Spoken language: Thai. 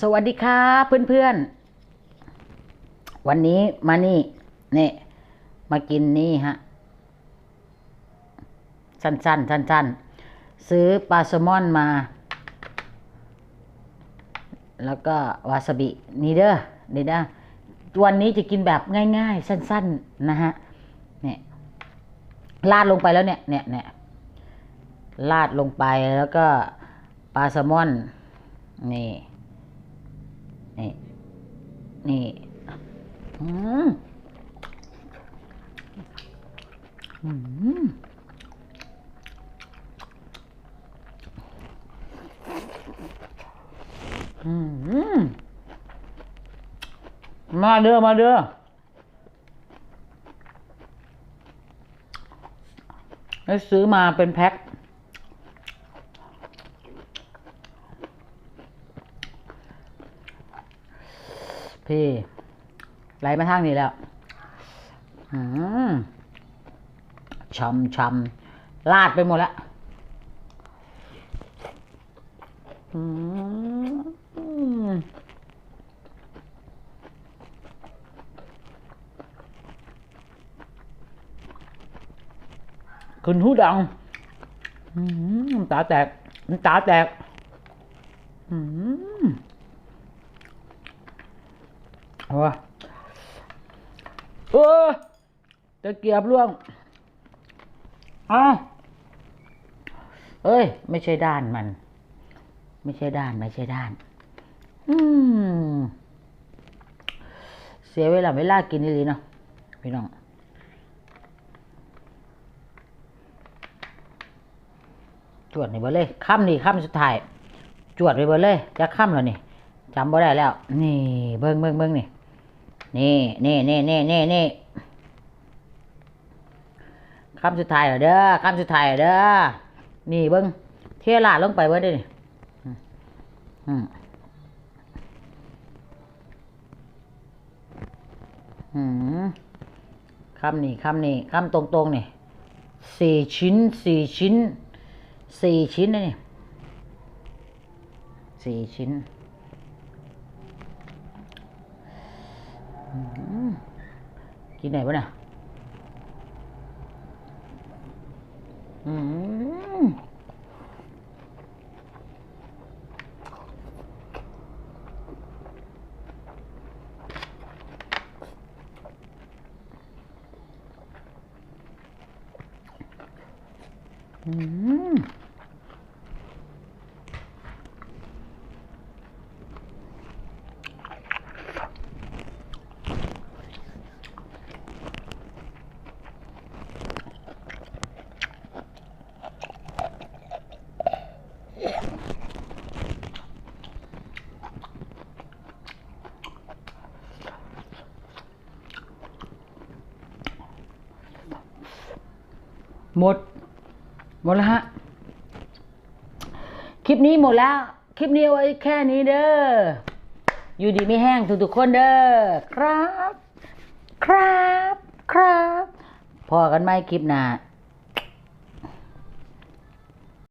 สวัสดีครับเพื่อนๆ วันนี้มานี่นี่มากินนี่ฮะ สั้นๆ สั้นๆ ซื้อปลาแซลมอนมา แล้วก็วาซาบินี่เด้อนี่เด้อวันนี้จะกินแบบง่าย ๆ สั้น ๆ นะฮะเนี่ยลาดลงไปแล้วเนี่ยเนี่ยเนี่ยลาดลงไปแล้วก็ปลาแซลมอนนี่ นี่ นี่อืมอืมอืมมาเด้อ มาเด้อให้ซื้อมาเป็นแพ็ค พี่ไหลมาทางนี้แล้วอืมชำชำลาดไปหมดแล้วอืมขึ้นหูดังน้ำตาแตกน้ำตาแตก อืม เอาวะเออ ตะเกียบล่วงอ้าวเอ้ย ไม่ใช่ด้านมัน ไม่ใช่ด้าน ไม่ใช่ด้าน อืม เสียเวลาเวลากินนี่ลยเนาะพี่น้องจวดนี่เบอเลยค่ำนี่ค่ำสุดท้าย จวดไปเบอเลยจะค่ำแล้วนี่จำบ่ได้แล้ว นี่ เบิ้งเบิ้งเบิ้งนี่ นี่นี่นี่นี่นี่นี่ คำสุดท้ายเด้อคำสุดท้ายเด้อนี่เบิ้งเทลาดลงไปเบิ้งดินี่อืมคำนี่คำนี่คำตรงๆนี่สี่ชิ้นสี่ชิ้นสี่ชิ้นนะนี่สี่ชิ้นกินไหนวะเนี่ย อืม หมด หมดแล้วฮะ คลิปนี้หมดแล้ว คลิปนี้เอาไว้แค่นี้เด้อ อยู่ดีไม่แห้งทุกๆคนเด้อ ครับ ครับ ครับ พอกันไหมคลิปหน้า